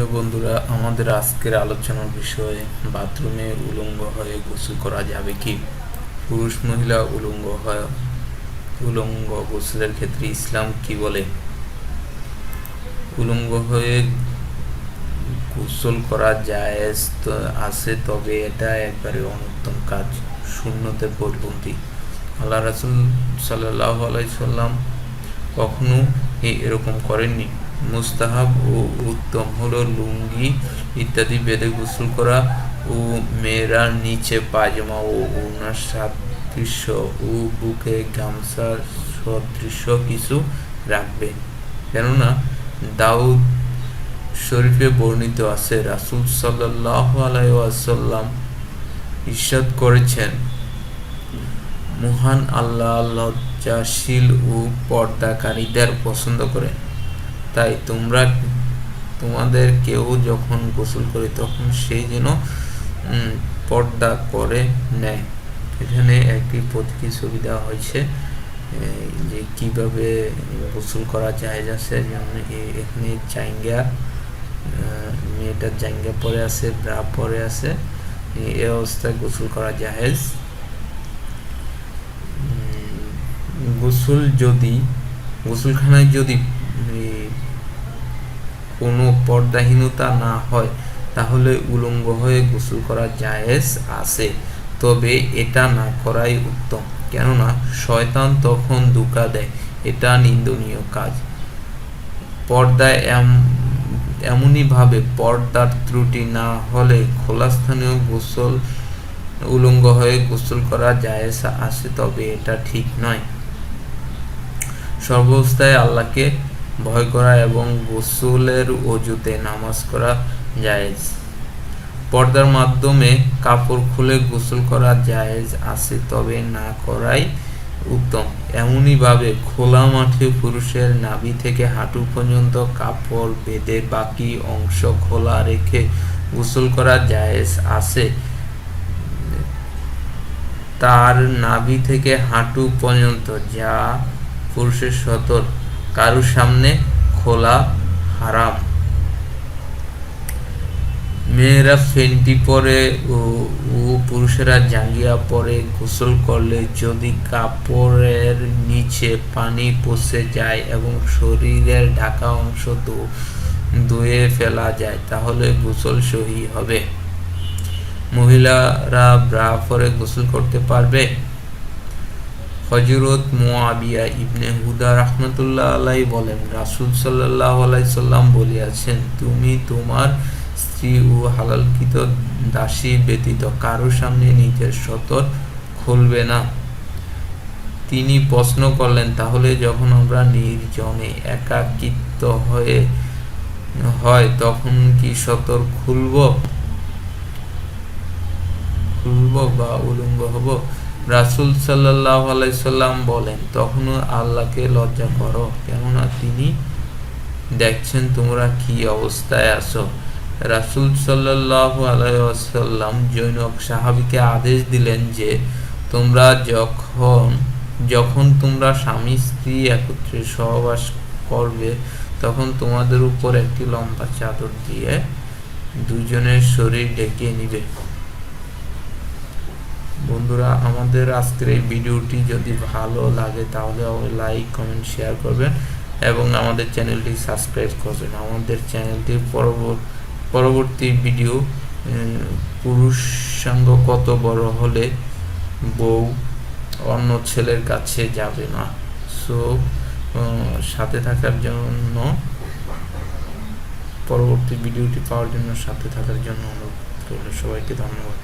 Hello বন্ধুরা, আমাদের আজকের আলোচনার বিষয়, বাথরুমে উলঙ্গ হয়ে গোসল করা যাবে কি? পুরুষ মহিলা উলঙ্গ হয়, উলঙ্গ গোসলের ক্ষেত্রে ইসলাম কি বলে? উলঙ্গ হয়ে গোসল করা তো আছে, তবে এটা একবারে অনুত্তম কাজ, শূন্যতে পরিপন্থী আল্লাহ রাসুল সাল্লাহ আলাইসাল্লাম কখনো এরকম করেননি। মুস্তাহাব ও উত্তম হলো লুঙ্গি ইত্যাদি বেঁধে গোসল করা ও মেয়েরা নিচে পায়জামা ও ওনার সাদৃশ্য ও বুকে গামছা সদৃশ্য কিছু রাখবে। কেননা দাউদ শরীফে বর্ণিত আছে, রাসূল সাল্লাল্লাহু আলাইহি ওয়াসাল্লাম ইরশাদ করেছেন, মহান আল্লাহ লজ্জাশীল ও পর্দাকারীদের পছন্দ করেন। তাই তোমরা তোমাদের কেউ যখন গোসল করে তখন সেই যেন পর্দা করে নেয়। এখানে একটি প্রতীকী ছবি দেওয়া হয়েছে যে কীভাবে গোসল করা যায় আছে যেমন এখানে জাইঙ্গা আহ, মেয়েটার জাইঙ্গা পরে আছে ব্রা পরে আছে এ- অবস্থায় গোসল করা জাহেজ গোসল যদি গোসলখানায় যদি কোনো পর্দাহীনতা না হয়, তাহলে উলঙ্গ হয়ে গোসল করা জায়েজ আছে। তবে এটা না করাই উত্তম, কেননা শয়তান তখন দুকা দেয়, এটা নিন্দনীয় কাজ। পর্দায় এম- এমনইভাবে পর্দার ত্রুটি না হলে খোলা স্থানীয় গোসল, উলঙ্গ হয়ে গোসল করা জায়েজ আছে, তবে এটা ঠিক নয়। সর্বাবস্থায় আল্লাহকে ভয় করা এবং গোসলের অজুতে নামাজ করা জায়েজ। পর্দার মাধ্যমে কাপড় খুলে গোসল করা জায়েজ আছে, তবে না করাই উত্তম। এমনইভাবে খোলা মাঠে পুরুষের নাভি থেকে হাঁটু পর্যন্ত কাপড় বেঁধে বাকি অংশ খোলা রেখে গোসল করা জায়েজ আছে। তার নাভি থেকে হাঁটু পর্যন্ত, যা পুরুষের সতর কারুর সামনে খোলা হারাম। মেয়েরা ফেন্টি পরে ও পুরুষেরা জাঙ্গিয়া পরে গোসল করলে যদি কাপড়ের নিচে পানি পচে যায় এবং শরীরের ঢাকা অংশ ধুয়ে ফেলা যায়, তাহলে গোসল সহি হবে। মহিলারা ব্রা পরে গোসল করতে পারবে? হজরত মুয়াবিয়া ইবনে হুদা রহমতুল্লাহ আলাই বলেন, রাসূল সাল্লাল্লাহু আলাইহি সাল্লাম বলিয়াছেন, তুমি তোমার স্ত্রী ও হালালকৃত দাসী ব্যতীত কারও সামনে নিজের সতর খুলবে না। তিনি প্রশ্ন করলেন, তাহলে যখন আমরা নির্জনে একাকিত্ব হয়ে, হয়, তখন কি সতর খুলব? খুলব বা উলঙ্গ হব? রাসূল সাল্লাল্লাহু আলাইহি সাল্লাম বলেন, তখনও আল্লাহকে লজ্জা করো, কেননা তিনি দেখছেন তোমরা কি অবস্থায় আছো। রাসূল সাল্লাল্লাহু আলাইহি ওয়াসাল্লাম জৈনক সাহাবীকে আদেশ দিলেন যে, তোমরা যখন যখন তোমরা স্বামী, স্ত্রী একত্রে সহবাস করবে, তখন তোমাদের উপর একটি লম্বা চাদর দিয়ে দুজনের শরীর ঢেকে নিবে। বন্ধুরা, আমাদের আজকের এই ভিডিওটি যদি ভালো লাগে তাহলে লাইক, কমেন্ট, শেয়ার করবেন এবং আমাদের চ্যানেলটি সাবস্ক্রাইব করবেন। আমাদের চ্যানেলটি পরবর্তী ভিডিও পুরুষ সঙ্গ কত বড় হলে বউ অন্য ছেলের কাছে যাবে না? সো সাথে থাকার জন্য, পরবর্তী ভিডিওটি পাওয়ার জন্য সাথে থাকার জন্য অনুরোধ রইল। সবাইকে ধন্যবাদ।